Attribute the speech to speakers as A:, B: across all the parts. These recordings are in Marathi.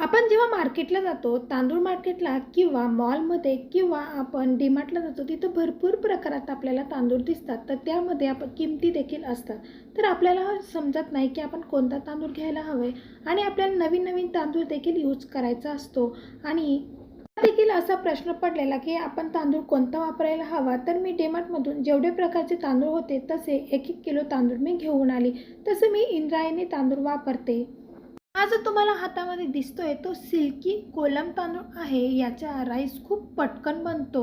A: आपण जेव्हा मार्केटला जातो तांदूळ मार्केटला किंवा मॉलमध्ये किंवा आपण डीमार्टला जातो तिथं भरपूर प्रकारात आपल्याला तांदूळ दिसतात. तर त्यामध्ये आपण किमती देखील असतात. तर आपल्याला समजत नाही की आपण कोणता तांदूळ घ्यायला हवे आणि आपल्याला नवीन नवीन तांदूळ देखील यूज करायचा असतो. आणि देखील असा प्रश्न पडलेला की आपण तांदूळ कोणता वापरायला हवा? तर मी डेमार्टमधून जेवढे प्रकारचे तांदूळ होते तसे एक एक किलो तांदूळ मी घेऊन आली. तसे मी इंद्रायणी तांदूळ वापरते. हा जो तुम्हाला हातामध्ये दिसतोय तो सिल्की कोलम तांदूळ आहे. याचा राईस खूप पटकन बनतो.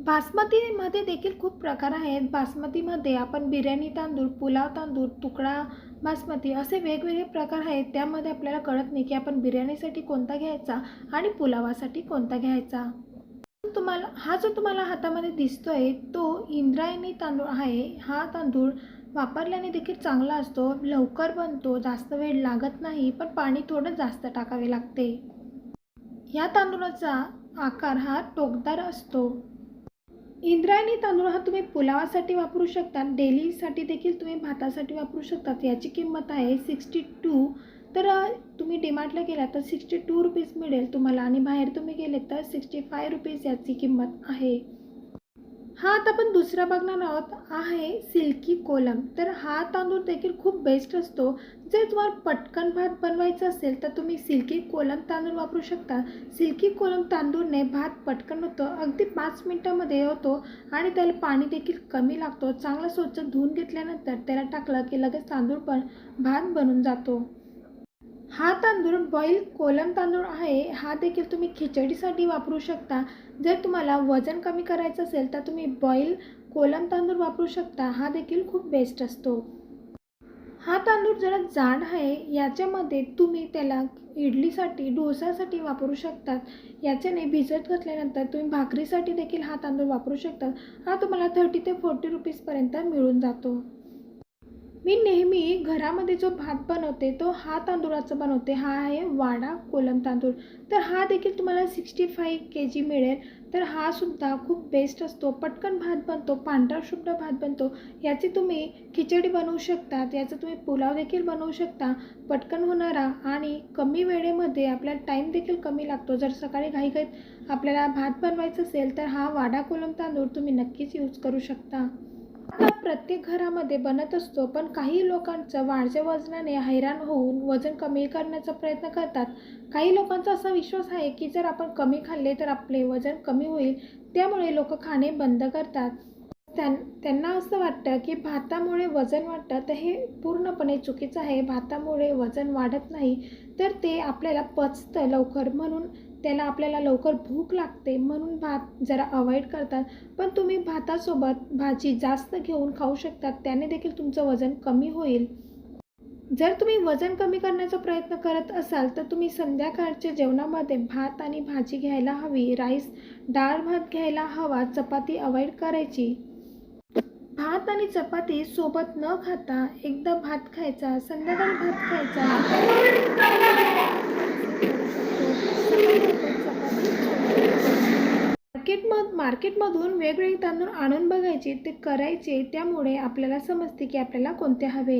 A: बासमतीमध्ये देखील खूप प्रकार आहेत. बासमतीमध्ये आपण बिर्याणी तांदूळ पुलाव तांदूळ तुकडा बासमती असे वेगवेगळे प्रकार आहेत. त्यामध्ये आपल्याला कळत नाही की आपण बिर्याणीसाठी कोणता घ्यायचा आणि पुलावासाठी कोणता घ्यायचा. तुम्हाला हा जो तुम्हाला हातामध्ये दिसतोय तो इंद्रायणी तांदूळ आहे. हा तांदूळ वापरल्याने देखील चांगला असतो. लवकर बनतो जास्त वेळ लागत नाही पण पाणी थोडं जास्त टाकावे लागते. या तांदूळाचा आकार हा टोकदार असतो. इंद्रायणी तांदूळ हा तुम्ही पुलावासाठी वापरू शकता. डेलीसाठी देखील तुम्ही भातासाठी वापरू शकतात. याची किंमत आहे सिक्स्टी टू. तर तुम्ही डिमार्टला गेला तर सिक्स्टी टू रुपीज मिळेल तुम्हाला आणि बाहेर तुम्ही गेले तर सिक्स्टी फाय रुपीज याची किंमत आहे. हा आता आपण दुसरा बघणार आहोत आहे सिल्की कोलम. तर हा तांदूळ देखील खूप बेस्ट असतो. जर तुम्हाला पटकन भात बनवायचा असेल तर तुम्ही सिल्की कोलम तांदूळ वापरू शकता. सिल्की कोलम तांदूळने भात पटकन होतो अगदी पाच मिनटामध्ये होतो आणि त्याला पाणी देखील कमी लागतो. चांगला स्वच्छ धुवून घेतल्यानंतर त्याला टाकलं की लगेच तांदूळ पण भात बनून जातो. हा तांदूळ बॉईल कोलम तांदूळ आहे हा देखील तुम्ही खिचडीसाठी वापरू शकता. जर तुम्हाला वजन कमी करायचं असेल तर तुम्ही बॉईल कोलम तांदूळ वापरू शकता. हा देखील खूप बेस्ट असतो. हा तांदूळ जरा जाड आहे याच्यामध्ये तुम्ही त्याला इडलीसाठी डोसासाठी वापरू शकतात याच्याने भिजत घातल्यानंतर तुम्ही भाकरीसाठी देखील हा तांदूळ वापरू शकतात हा तुम्हाला थर्टी ते फोर्टी रुपीजपर्यंत मिळून जातो. मी नेहमी घरामध्ये जो भात बनवते तो हा तांदूळाचा बनवते. हा आहे वाडा कोलम तांदूळ. तर हा देखील तुम्हाला सिक्स्टी फाईव्ह के जी मिळेल. तर हा सुद्धा खूप बेस्ट असतो. पटकन भात बनतो पांढरा शुभ्र भात बनतो. याची तुम्ही खिचडी बनवू शकता याचा तुम्ही पुलाव देखील बनवू शकता. पटकन होणारा आणि कमी वेळेमध्ये आपल्याला टाईम देखील कमी लागतो. जर सकाळी घाईघाईत आपल्याला भात बनवायचं असेल तर हा वाडा कोलम तांदूळ तुम्ही नक्कीच यूज करू शकता. प्रत्येक घरामध्ये बनत असतो पण काही लोकांचं वाढत्या वजनाने हैराण होऊन वजन कमी करण्याचा प्रयत्न करतात. काही लोकांचा असा विश्वास आहे की जर आपण कमी खाल्ले तर आपले वजन कमी होईल त्यामुळे लोक खाणे बंद करतात. त्यां त्यांना असं वाटतं की भातामुळे वजन वाढतं तर हे पूर्णपणे चुकीचं आहे. भातामुळे वजन वाढत नाही तर ते आपल्याला पचतं लवकर म्हणून त्याला आपल्याला लवकर भूक लागते म्हणून भात जरा अवॉइड करतात. पण तुम्ही भातासोबत भाजी जास्त घेऊन खाऊ शकतात. त्याने देखील तुमचं वजन कमी होईल. जर तुम्ही वजन कमी करण्याचा प्रयत्न करत असाल तर तुम्ही संध्याकाळच्या जेवणामध्ये भात आणि भाजी घ्यायला हवी. राईस डाळ भात घ्यायला हवा. चपाती अवॉइड करायची. भात आणि चपाती सोबत न खाता एकदा भात खायचा संध्याकाळी भात खायचा. मार्केटमधून वेगवेगळे तांदूळ आणून बघायचे ते करायचे त्यामुळे आपल्याला समजते की आपल्याला कोणते हवे.